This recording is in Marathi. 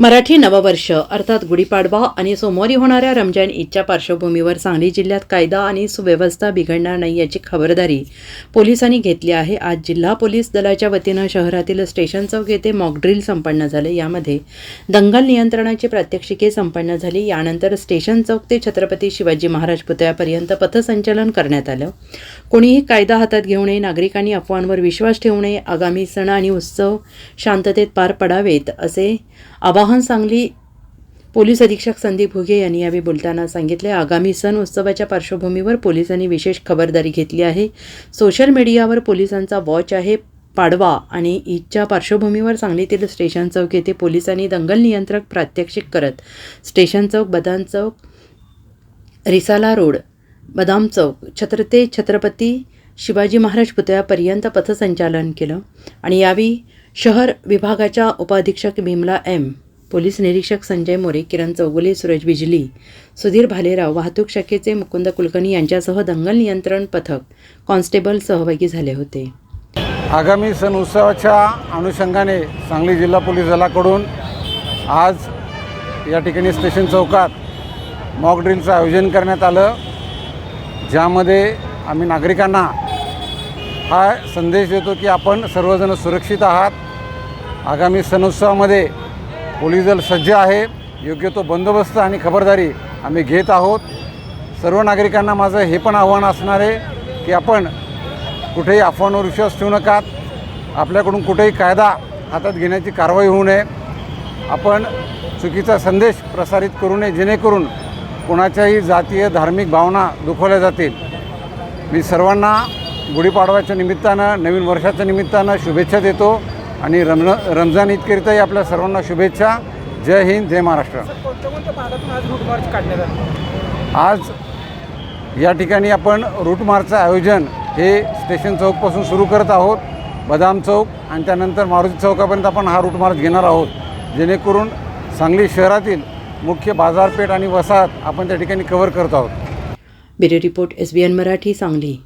मराठी नववर्ष अर्थात गुढीपाडवा आणि सोमवारी होणाऱ्या रमजान ईदच्या पार्श्वभूमीवर सांगली जिल्ह्यात कायदा आणि सुव्यवस्था बिघडणार नाही याची खबरदारी पोलिसांनी घेतली आहे. आज जिल्हा पोलीस दलाच्या वतीनं शहरातील स्टेशन चौक येथे मॉकड्रिल संपन्न झाले. यामध्ये दंगल नियंत्रणाची प्रात्यक्षिके संपन्न झाली. यानंतर स्टेशन चौक ते छत्रपती शिवाजी महाराज पुतळ्यापर्यंत पथसंचलन करण्यात आलं. कोणीही कायदा हातात घेऊ नये नागरिकांनी अफवांवर विश्वास ठेवू नये आगामी सण आणि उत्सव शांततेत पार पडावेत असे आवाहन सांगली पोलीस अधीक्षक संदीप भुगे यांनी यावेळी बोलताना सांगितले आगामी सण उत्सवाच्या पार्श्वभूमीवर पोलिसांनी विशेष खबरदारी घेतली आहे. सोशल मीडियावर पोलिसांचा वॉच आहे पाडवा आणि ईदच्या पार्श्वभूमीवर सांगलीतील स्टेशन चौक येथे पोलिसांनी दंगल नियंत्रक प्रात्यक्षिक करत स्टेशन चौक बदाम चौक रिसाला रोड बदाम चौक छत्रते छत्रपती शिवाजी महाराज पुतळ्यापर्यंत पथसंचालन केलं आणि यावेळी शहर विभागाच्या उपाधीक्षक भीमला एम. पोलीस निरीक्षक संजय मोरे किरण चौगुले सुरज बिजली सुधीर भालेराव वाहतूक शाखेचे मुकुंद कुलकर्णी यांच्यासह दंगल नियंत्रण पथक कॉन्स्टेबल सहभागी झाले होते. आगामी सण उत्सवाच्या अनुषंगाने सांगली जिल्हा पोलीस दलाकडून आज या ठिकाणी स्टेशन चौकात मॉक ड्रिलचं आयोजन करण्यात आलं ज्यामध्ये आम्ही नागरिकांना हा संदेश देतो की आपण सर्वजण सुरक्षित आहात. आगामी सण उत्सवामध्ये पोलीस दल सज्ज आहे. योग्य तो बंदोबस्त आणि खबरदारी आम्ही घेत आहोत. सर्व नागरिकांना माझं हे पण आव्हान असणार आहे की आपण कुठेही अफवांवर विश्वास ठेवू नका. आपल्याकडून कुठेही कायदा हातात घेण्याची कारवाई होऊ नये. आपण चुकीचा संदेश प्रसारित करू नये जेणेकरून कोणाच्याही जातीय धार्मिक भावना दुखवल्या जातील. मी सर्वांना गुढीपाडव्याच्या निमित्तानं नवीन वर्षाच्या निमित्तानं शुभेच्छा देतो. आणि रमज रमजान ईदकरिताही आपल्या सर्वांना शुभेच्छा. जय हिंद जय महाराष्ट्र. कोणत्या कोणत्या भागातून आज रूट मार्च काढण्यात आलं? आज या ठिकाणी आपण रूट मार्चचं आयोजन हे स्टेशन चौकपासून सुरू करत आहोत. बदाम चौक आणि त्यानंतर मारुती चौकापर्यंत आपण हा रूट मार्च घेणार आहोत. जेणेकरून सांगली शहरातील मुख्य बाजारपेठ आणि वसाहत आपण त्या ठिकाणी कव्हर करत आहोत. Bureau report S B N Marathi Sangli.